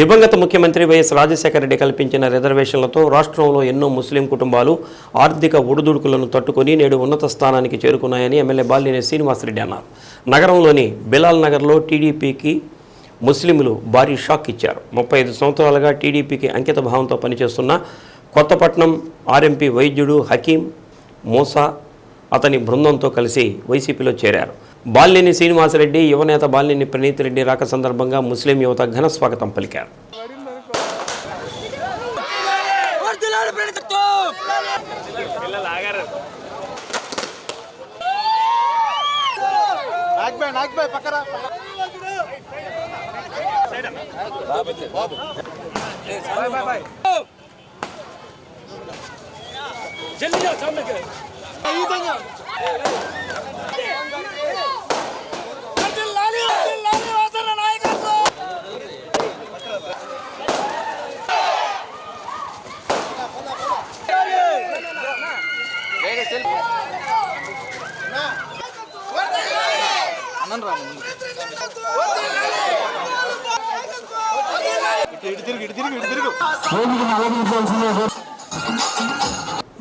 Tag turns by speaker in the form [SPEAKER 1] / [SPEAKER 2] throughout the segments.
[SPEAKER 1] దివంగత ముఖ్యమంత్రి వైఎస్ రాజశేఖర రెడ్డి కల్పించిన రిజర్వేషన్లతో రాష్ట్రంలో ఎన్నో ముస్లిం కుటుంబాలు ఆర్థిక ఒడిదుడుకులను తట్టుకొని నేడు ఉన్నత స్థానానికి చేరుకున్నాయని ఎమ్మెల్యే బాలినేని శ్రీనివాసరెడ్డి అన్నారు. నగరంలోని బిలాల్ నగర్లో టీడీపీకి ముస్లింలు భారీ షాక్ ఇచ్చారు. ముప్పై ఐదు సంవత్సరాలుగా టీడీపీకి అంకిత భావంతో పనిచేస్తున్న కొత్తపట్నం ఆర్ఎంపీ వైద్యుడు హకీం మూసా అతని బృందంతో కలిసి వైసీపీలో చేరారు. బాలినేని శ్రీనివాసరెడ్డి యువనేత బాలినేని ప్రణీత్ రెడ్డి రాక సందర్భంగా ముస్లిం యువత ఘన స్వాగతం పలికారు
[SPEAKER 2] వర్ధిల్లాలి ప్రభుత్వం
[SPEAKER 3] నాగ్బాయ్ నాగ్బాయ్ పక్కరా
[SPEAKER 2] జల్దీ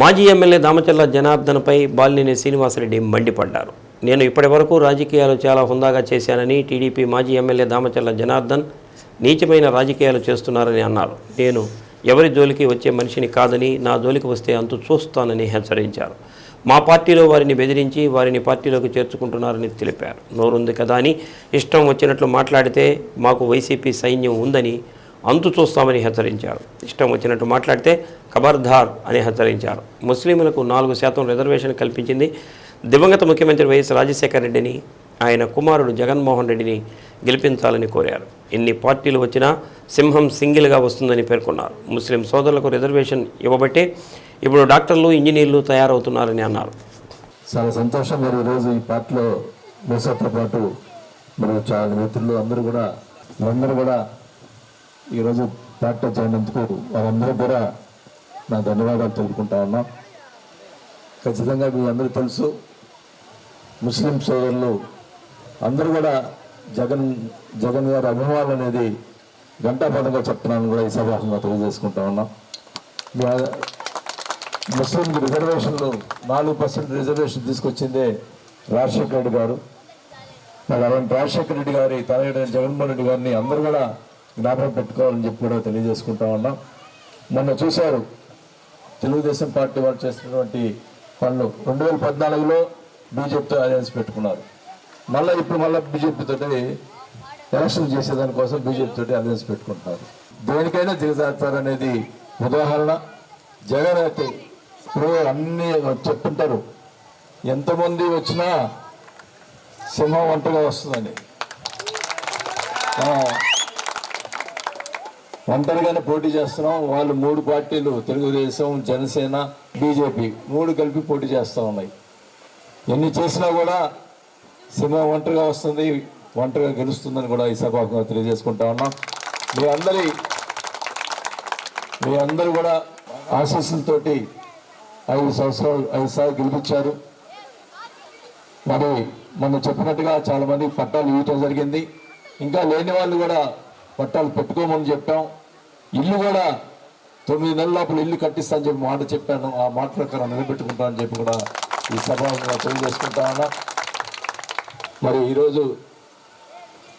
[SPEAKER 1] మాజీ ఎమ్మెల్యే దామచల్ల జనార్దన్పై బాలినేని శ్రీనివాసరెడ్డి మండిపడ్డారు. నేను ఇప్పటివరకు రాజకీయాలు చాలా హుందాగా చేశానని టీడీపీ మాజీ ఎమ్మెల్యే దామచల్ల జనార్దన్ నీచమైన రాజకీయాలు చేస్తున్నారని అన్నారు. నేను ఎవరి జోలికి వచ్చే మనిషిని కాదని నా జోలికి వస్తే అంతు చూస్తానని హెచ్చరించారు. మా పార్టీలో వారిని బెదిరించి వారిని పార్టీలోకి చేర్చుకుంటున్నారని తెలిపారు. నోరుంది కదా అని ఇష్టం వచ్చినట్లు మాట్లాడితే మాకు వైసీపీ సైన్యం ఉందని అంతు చూస్తామని హెచ్చరించారు. ఇష్టం వచ్చినట్టు మాట్లాడితే ఖబర్దార్ అని హెచ్చరించారు. ముస్లింలకు నాలుగు శాతం రిజర్వేషన్ కల్పించింది దివంగత ముఖ్యమంత్రి వైఎస్ రాజశేఖర రెడ్డిని ఆయన కుమారుడు జగన్మోహన్ రెడ్డిని గెలిపించాలని కోరారు. ఎన్ని పార్టీలు వచ్చినా సింహం సింగిల్గా వస్తుందని పేర్కొన్నారు. ముస్లిం సోదరులకు రిజర్వేషన్ ఇవ్వబట్టే ఇప్పుడు డాక్టర్లు ఇంజనీర్లు తయారవుతున్నారని అన్నారు.
[SPEAKER 4] చాలా సంతోషం మరి ఈరోజు ఈ పార్టీలో మీసాతో పాటు మన చాలా మిత్రులు అందరూ కూడా అందరూ కూడా ఈరోజు పార్టీలో చేరినందుకు వారందరూ కూడా నా ధన్యవాదాలు తెలుపుకుంటా ఉన్నాం. ఖచ్చితంగా మీ అందరూ తెలుసు ముస్లిం సోదరులు అందరూ కూడా జగన్ జగన్ గారి అభిమానులు అనేది గంటాపదంగా చెప్తున్నాను కూడా ఈ సభాముఖంగా తెలియజేసుకుంటా ఉన్నాం. ముస్లిం రిజర్వేషన్లు నాలుగు పర్సెంట్ రిజర్వేషన్ తీసుకొచ్చిందే రాజశేఖర రెడ్డి గారు. మరి అలాంటి రాజశేఖర రెడ్డి గారి తనయుడు జగన్మోహన్ రెడ్డి గారిని అందరూ కూడా జ్ఞాపకం పెట్టుకోవాలని చెప్పి కూడా తెలియజేసుకుంటా ఉన్నాం. మొన్న చూశారు తెలుగుదేశం పార్టీ వాళ్ళు చేసినటువంటి పనులు. రెండు వేల పద్నాలుగులో బీజేపీతో అలయన్స్ పెట్టుకున్నారు. మళ్ళీ ఇప్పుడు మళ్ళీ బీజేపీతో ఎలక్షన్ చేసేదానికోసం బీజేపీతో అలయన్స్ పెట్టుకుంటున్నారు. దేనికైనా దిగజారుతారనేది ఉదాహరణ. జగన్ అయితే ఇప్పుడు అన్ని చెప్తుంటారు. ఎంతమంది వచ్చినా సింహం వంటగా వస్తుందని ఒంటరిగానే పోటీ చేస్తున్నాం. వాళ్ళు మూడు పార్టీలు తెలుగుదేశం జనసేన బీజేపీ మూడు కలిపి పోటీ చేస్తూ ఉన్నాయి. ఎన్ని చేసినా కూడా సింహం ఒంటరిగా వస్తుంది ఒంటరిగా గెలుస్తుందని కూడా ఈ సభాముఖంగా తెలియజేసుకుంటా ఉన్నాం. మీ అందరి మీ అందరూ కూడా ఆశీస్సులతోటి ఐదు సంవత్సరాలు ఐదు సార్లు గెలిపించారు. మరి మనం చెప్పినట్టుగా చాలా మంది పట్టాలు ఇవ్వటం జరిగింది. ఇంకా లేని వాళ్ళు కూడా పట్టాలు పెట్టుకోమని చెప్పాం. ఇల్లు కూడా తొమ్మిది నెలల లోపల ఇల్లు కట్టిస్తానని చెప్పి మాట చెప్పాను. ఆ మాట ప్రకారం నిలబెట్టుకుంటానని చెప్పి కూడా ఈ సభ తెలియజేసుకుంటా ఉన్నా. మరి ఈరోజు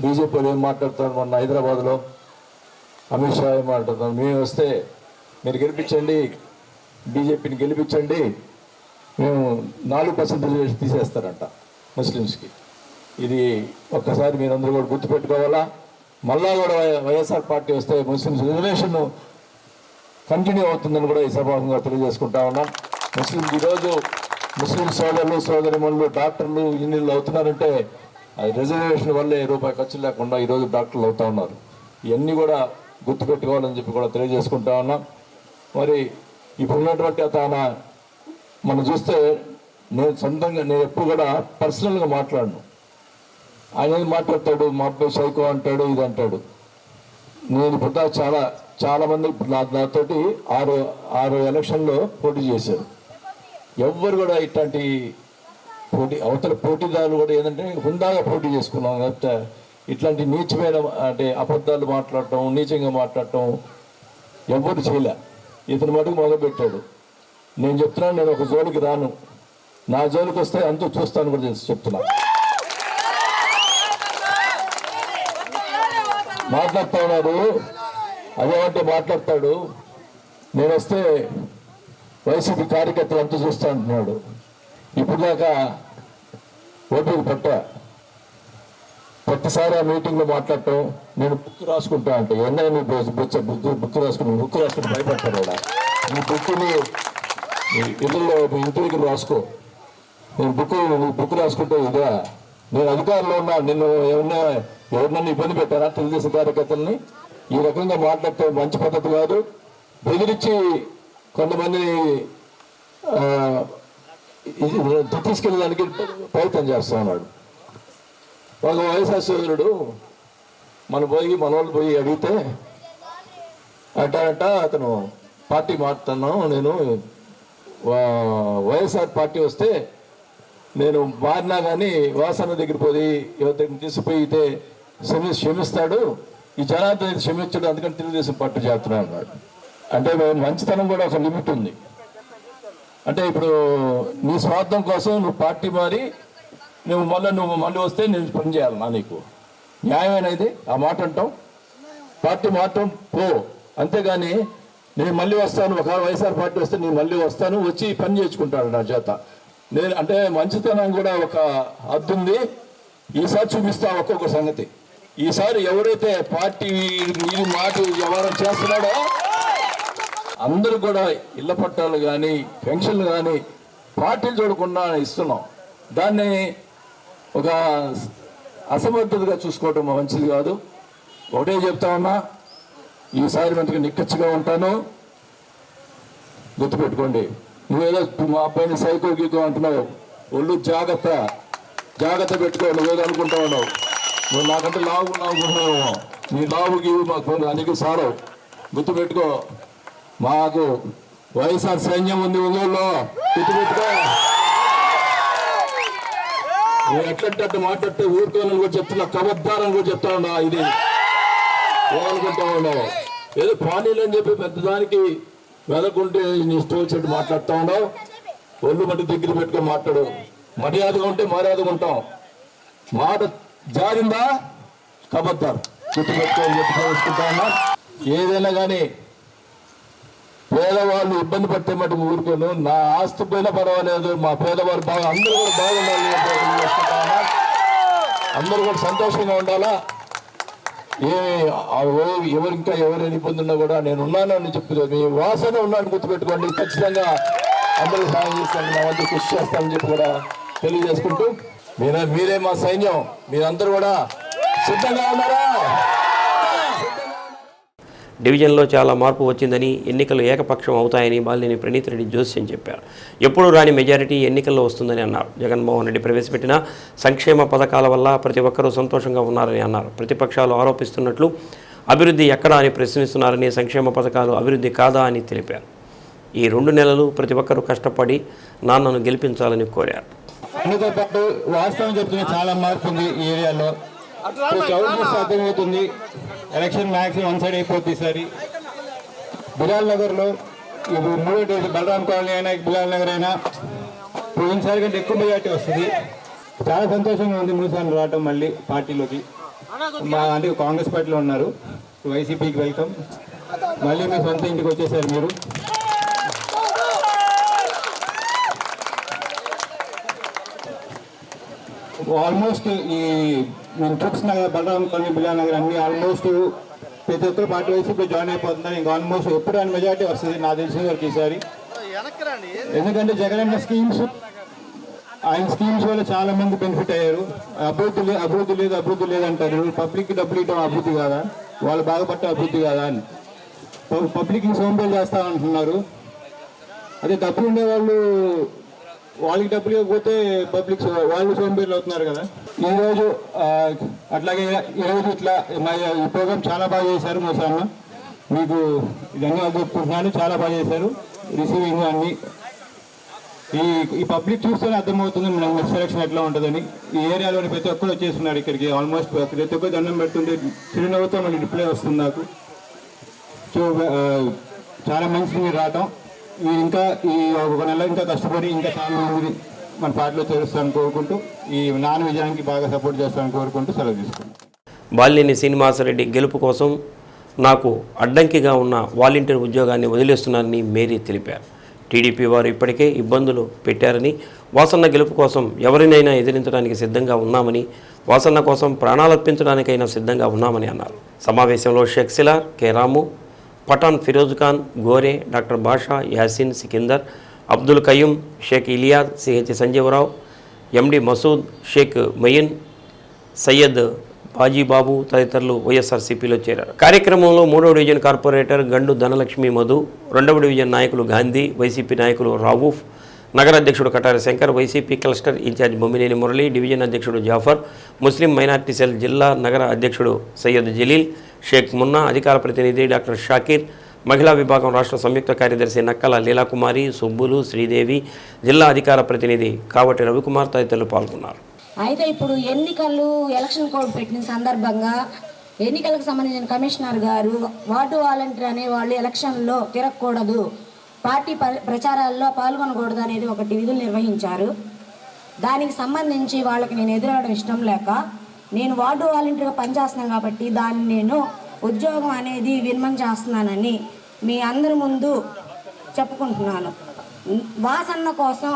[SPEAKER 4] బీజేపీలో ఏం మాట్లాడుతున్నారు మొన్న హైదరాబాద్లో? అమిత్ షా ఏం మాట్లాడుతున్నారు? మేము వస్తే మీరు గెలిపించండి. బీజేపీని గెలిపించండి. మేము నాలుగు పర్సెంట్ రిజర్వేషన్ తీసేస్తారంట ముస్లిమ్స్కి. ఇది ఒక్కసారి మీరందరూ కూడా గుర్తుపెట్టుకోవాలా? మళ్ళా కూడా వై- వైఎస్ఆర్ పార్టీ వస్తే ముస్లిమ్స్ రిజర్వేషన్ కంటిన్యూ అవుతుందని కూడా ఈ సభాముఖంగా తెలియజేసుకుంటా ఉన్నాం. ముస్లిం ఈరోజు ముస్లిం సోదరులు సోదరిమణులు డాక్టర్లు ఇంజనీర్లు అవుతున్నారంటే అది రిజర్వేషన్ వల్లే రూపాయి ఖర్చు లేకుండా ఈరోజు డాక్టర్లు అవుతా ఉన్నారు. ఇవన్నీ కూడా గుర్తుపెట్టుకోవాలని చెప్పి కూడా తెలియజేసుకుంటా ఉన్నాం. మరి ఇప్పుడు ఉన్నటువంటి తన మనం చూస్తే నేను సొంతంగా నేను ఎప్పుడు కూడా పర్సనల్గా మాట్లాడను. ఆయన ఏం మాట్లాడతాడు? మా అబ్బాయి సైకో అంటాడు ఇది అంటాడు. నేను ఇప్పుడు చాలా చాలామంది నా నాతోటి ఆరు ఆరు ఎలక్షన్లో పోటీ చేశారు. ఎవ్వరు కూడా ఇట్లాంటి పోటీ అవతల పోటీదారులు కూడా ఏంటంటే హుందాగా పోటీ చేసుకున్నాం కాబట్టి ఇట్లాంటి నీచమైన అంటే అబద్ధాలు మాట్లాడటం నీచంగా మాట్లాడటం ఎవ్వరు చేయలే. ఇతని మటుకు మొదలుపెట్టాడు నేను చెప్తున్నాను నేను ఒక జోలికి రాను. నా జోలికి వస్తే అంతూ చూస్తాను కూడా తెలుసు చెప్తున్నా. మాట్లాడుతా ఉన్నాడు. అదేమంటే మాట్లాడతాడు. నేను వస్తే వైసీపీ కార్యకర్తలు అంతా చూస్తా అంటున్నాడు. ఇప్పుడు దాకా ఓటుకు పట్టా. ప్రతిసారి ఆ మీటింగ్లో మాట్లాడటం నేను బుక్ రాసుకుంటా అంటే ఎన్నో మీ బుచ్చ బుక్ బుక్ రాసుకుని బుక్ రాసుకుని భయపడతాను కూడా నీ బుక్ని ఇళ్ళలో మీ ఇంటి దగ్గర రాసుకో. నేను బుక్ నువ్వు బుక్ రాసుకుంటే ఇదా? నేను అధికారంలో ఉన్నా నిన్ను ఏమన్నా ఎవరినన్నా ఇబ్బంది పెట్టారా? తెలుగుదేశం కార్యకర్తల్ని? ఈ రకంగా మాట్లాడటం మంచి పద్ధతి కాదు. బెదిరించి కొంతమందిని తీసుకెళ్ళడానికి ప్రయత్నం చేస్తా ఉన్నాడు. ఒక వైఎస్ఆర్ సోదరుడు మన పోయి మన వాళ్ళు పోయి అడిగితే అట్ట అట్ట అతను పార్టీ మారుతున్నాను నేను వా- వైఎస్ఆర్ పార్టీ వస్తే నేను మారినా కానీ వాసన దగ్గర పోయి యువతని తీసుకుపోయితే క్షమి క్షమిస్తాడు. ఈ జనార్దన్ అయితే క్షమించాడు అందుకని తెలుగుదేశం పార్టీ చేస్తున్నాను అన్నాడు. అంటే మంచితనం కూడా ఒక లిమిట్ ఉంది. అంటే ఇప్పుడు నీ స్వార్థం కోసం నువ్వు పార్టీ మారి నువ్వు మళ్ళీ నువ్వు మళ్ళీ వస్తే నేను పని చేయాలి నా నీకు. న్యాయమైనది ఆ మాట అంటాం. పార్టీ మాత్రం పో. అంతేగాని నేను మళ్ళీ వస్తాను ఒక వైఎస్ఆర్ పార్టీ వస్తే నేను మళ్ళీ వస్తాను వచ్చి పని చేసుకుంటాను నా చేత. నేను అంటే మంచితనం కూడా ఒక అద్దుంది ఈసారి చూపిస్తా ఒక్కొక్క సంగతి. ఈసారి ఎవరైతే పార్టీ ఇది మాట వ్యవహారం చేస్తున్నాడో అందరూ కూడా ఇళ్ళ పట్టాలు కానీ పెన్షన్లు కానీ పార్టీలు చూడకుండా ఇస్తున్నాం. దాన్ని ఒక అసమర్థతగా చూసుకోవటం మంచిది కాదు. ఒకటే చెప్తా ఉన్నా ఈసారి మనకి నిక్కచ్చిగా ఉంటాను. గుర్తుపెట్టుకోండి. నువ్వేదో మా అబ్బాయిని సైకో గీకో అంటున్నావు. ఒళ్ళు జాగ్రత్త. జాగ్రత్త పెట్టుకో నువ్వేదో అనుకుంటా ఉన్నావు. నువ్వు నాకంటే లావు లావుకుంటున్నావు నీ లావు గీవు మాకు నీకు సారవు. గుర్తుపెట్టుకో. మాకు వైఎస్ఆర్ సైన్యం ఉంది ఒంగోలులో. గుర్తుపెట్టుకో. నువ్వు ఎట్లంటే మాట్లాడితే ఊరుకోనని కూడా చెప్తున్నా కబద్దారని కూడా చెప్తా ఉన్నా ఇది. ఏమనుకుంటా ఉన్నావు? ఏదో పానీలు అని చెప్పి పెద్దదానికి వెదకుంటే నీ ఇష్టం చెట్టు మాట్లాడుతూ ఉన్నావు? ఒళ్ళు మట్టి దగ్గర పెట్టుకొని మాట్లాడు. మర్యాదగా ఉంటే మర్యాదగా ఉంటాం. మాట జారిందా? కబద్దారు. గుర్తుపెట్టుకొని చెప్పి ఏదైనా కానీ పేదవాళ్ళు ఇబ్బంది పడితే మటు ఊరుకోను. నా ఆస్తి పోయినా పర్వాలేదు మా పేదవారు బాగా అందరూ కూడా బాగుండాలి అందరూ కూడా సంతోషంగా ఉండాలా? ఏ ఎవరింకా ఇంకా ఎవరైనా ఇబ్బంది ఉన్నా కూడా నేను ఉన్నాను అని చెప్తున్నాను మీ వాసన ఉన్నాను గుర్తుపెట్టుకోండి. ఖచ్చితంగా అందరూ సాయం చేస్తాను నా వంతు కృషి చేస్తానని చెప్పి కూడా తెలియజేసుకుంటూ మీరే మీరే మా సైన్యం. మీరందరూ కూడా సిద్ధంగా ఉన్నారా?
[SPEAKER 1] డివిజన్లో చాలా మార్పు వచ్చిందని ఎన్నికలు ఏకపక్షం అవుతాయని బాలినేని ప్రణీత్ రెడ్డి జోస్యం చెప్పారు. ఎప్పుడూ రాని మెజారిటీ ఎన్నికల్లో వస్తుందని అన్నారు. జగన్మోహన్ రెడ్డి ప్రవేశపెట్టిన సంక్షేమ పథకాల వల్ల ప్రతి ఒక్కరూ సంతోషంగా ఉన్నారని అన్నారు. ప్రతిపక్షాలు ఆరోపిస్తున్నట్లు అభివృద్ధి ఎక్కడా అని ప్రశ్నిస్తున్నారని సంక్షేమ పథకాలు అభివృద్ధి కాదా అని తెలిపారు. ఈ రెండు నెలలు ప్రతి ఒక్కరూ కష్టపడి నాన్నను గెలిపించాలని కోరారు.
[SPEAKER 5] పాటు వాస్తవం చెప్తున్న చాలా మార్పు ఉంది ఈ ఏరియాలో. అర్థమవుతుంది ఎలక్షన్ మ్యాక్సిమం వన్ సైడ్ అయిపోద్ది ఈసారి బిలాల్ నగర్లో ఇప్పుడు మూడో డేస్ బలరాం కాలనీ అయినా బిలాల్ నగర్ అయినా పోయినసారి కంటే ఎక్కువ మెజార్టీ వస్తుంది. చాలా సంతోషంగా ఉంది మూడు సార్లు రావటం మళ్ళీ పార్టీలోకి. మా అంటే కాంగ్రెస్ పార్టీలో ఉన్నారు. వైసీపీకి వెల్కమ్. మళ్ళీ మీ సొంత ఇంటికి వచ్చేసారు మీరు. ఆల్మోస్ట్ ఈ నేను చూస్తున్నా కదా బలరాం కాలనీ బిల్లా నగర్ అన్ని ఆల్మోస్ట్ ప్రతి ఒక్కరు పార్టీ వైపు ఇప్పుడు జాయిన్ అయిపోతున్నారు. ఇంకా ఆల్మోస్ట్ ఎప్పుడు అని మెజార్టీ వస్తుంది నాకు తెలిసిన వరకు ఈసారి. ఎందుకంటే జగన్ అన్న స్కీమ్స్ ఆయన స్కీమ్స్ వల్ల చాలా మంది బెనిఫిట్ అయ్యారు. అభివృద్ధి లేదు అభివృద్ధి లేదు అభివృద్ధి లేదు అంటారు. పబ్లిక్ డబ్బులు ఇవ్వడం అభివృద్ధి కాదా? వాళ్ళు బాగుపట్ట అభివృద్ధి కాదా అని. పబ్లిక్ సోంబేలు చేస్తా అంటున్నారు. అదే డబ్బులు ఉండే వాళ్ళు వాళ్ళకి డబ్బులు ఇవ్వకపోతే పబ్లిక్ వాళ్ళు సోంబేర్లు అవుతున్నారు కదా. ఈ రోజు అట్లాగే ఈ రోజు ఇట్లా మా ఈ ప్రోగ్రామ్ చాలా బాగా చేశారు మోసాన్న మీకు ధన్యవాదాలు చెప్పుకుంటున్నాను. చాలా బాగా చేశారు. రిసీవింగ్ అన్ని. ఈ ఈ పబ్లిక్ చూస్తేనే అర్థమవుతుంది మన సెలక్షన్ ఎట్లా ఉంటుందని. ఈ ఏరియాలోని ప్రతి ఒక్కరు వచ్చేస్తున్నారు ఇక్కడికి ఆల్మోస్ట్ ప్రతి ఒక్కరు దండం పెడుతుంటే చిరునవ్వుతో మనకి రిప్లై వస్తుంది నాకు. సో చాలా మంచిది మీరు రావటం. ఇంకా ఈ ఒక నెల ఇంకా కష్టపడి ఇంకా చాలా మంది మన పార్టీలో చేరుస్తాను కోరుకుంటూ ఈ నాన్న విజయానికి బాగా సపోర్ట్ చేస్తాను కోరుకుంటూ సెలవు తీసుకుంటాం
[SPEAKER 1] బాలినేని శ్రీనివాసరెడ్డి గెలుపు కోసం నాకు అడ్డంకిగా ఉన్న వాలంటీర్ ఉద్యోగాన్ని వదిలేస్తున్నానని మేరీ తెలిపారు. టీడీపీ వారు ఇప్పటికే ఇబ్బందులు పెట్టారని వాసన్న గెలుపు కోసం ఎవరినైనా ఎదిరించడానికి సిద్ధంగా ఉన్నామని వాసన్న కోసం ప్రాణాలర్పించడానికైనా సిద్ధంగా ఉన్నామని అన్నారు. సమావేశంలో Sheikh K Ramu Pathan Firoz Khan Gore doctor Basha Yasin Sikandar Abdul Qayyum Sheikh Iliyad CH Sanjeevarao MD Masood Sheikh Mayeen Syed Bajibabu తదితరులు వైఎస్ఆర్సీపీలో చేరారు. కార్యక్రమంలో మూడవ డివిజన్ కార్పొరేటర్ గండు ధనలక్ష్మి మధు రెండవ డివిజన్ నాయకులు గాంధీ వైసీపీ నాయకులు రావూఫ్ నగర అధ్యక్షుడు Katari Shankar YCP cluster in charge Bommineni Murali division అధ్యక్షుడు జాఫర్ ముస్లిం మైనార్టీ సెల్ జిల్లా నగర అధ్యక్షుడు సయ్యద్ జలీల్ షేక్ మున్నా అధికార ప్రతినిధి డాక్టర్ షాకీర్ మహిళా విభాగం రాష్ట్ర సంయుక్త కార్యదర్శి నక్కల లీలాకుమారి సుబ్బులు శ్రీదేవి జిల్లా అధికార ప్రతినిధి కావటి రవికుమార్ తదితరులు పాల్గొన్నారు.
[SPEAKER 6] అయితే ఇప్పుడు ఎన్నికలు ఎలక్షన్ కోడ్ పెట్టిన సందర్భంగా ఎన్నికలకు సంబంధించిన కమిషనర్ గారు వార్డు వాలంటీర్ అనే వాళ్ళు ఎలక్షన్లో తిరగకూడదు పార్టీ ప్రచారాల్లో పాల్గొనకూడదు అనేది ఒకటి విధులు నిర్వహించారు. దానికి సంబంధించి వాళ్ళకి నేను ఎదురవడం ఇష్టం లేక నేను వార్డు వాలంటీర్గా పనిచేస్తున్నాను కాబట్టి దాన్ని నేను ఉద్యోగం అనేది విన్మం చేస్తున్నానని మీ అందరి ముందు చెప్పుకుంటున్నాను. వాసన్న కోసం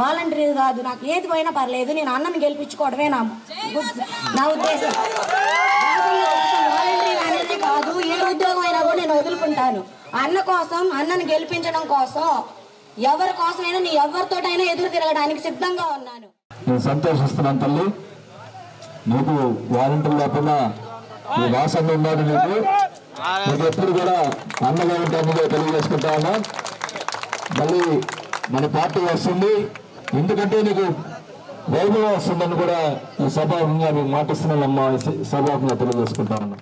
[SPEAKER 6] వాలంటీర్ కాదు నాకు ఏది పోయినా పర్లేదు నేను అన్నని గెలిపించుకోవడమే నా నా ఉద్దేశం. వాలంటీర్ అనేది కాదు ఏ ఉద్యోగం అయినా కూడా నేను వదులుకుంటాను. అన్న కోసం అన్నని గెలిపించడం కోసం ఎవరి కోసమైనా నీ ఎవరితోటైనా ఎదురు తిరగడానికి సిద్ధంగా ఉన్నాను.
[SPEAKER 4] నేను సంతోషిస్తున్నాను తల్లి. నీకు వాలంటీర్ లేకుండా నీ వాసన ఉన్నాడు నీకు. నీకు ఎప్పుడు కూడా అన్నగా ఉంటాను తెలియజేసుకుంటా ఉన్నా. మళ్ళీ మన పార్టీ వస్తుంది. ఎందుకంటే నీకు వైభవం వస్తుందని కూడా ఈ సభాముఖంగా మీకు మాటిస్తున్నానమ్మా సభాముఖంగా తెలియజేసుకుంటా ఉన్నా.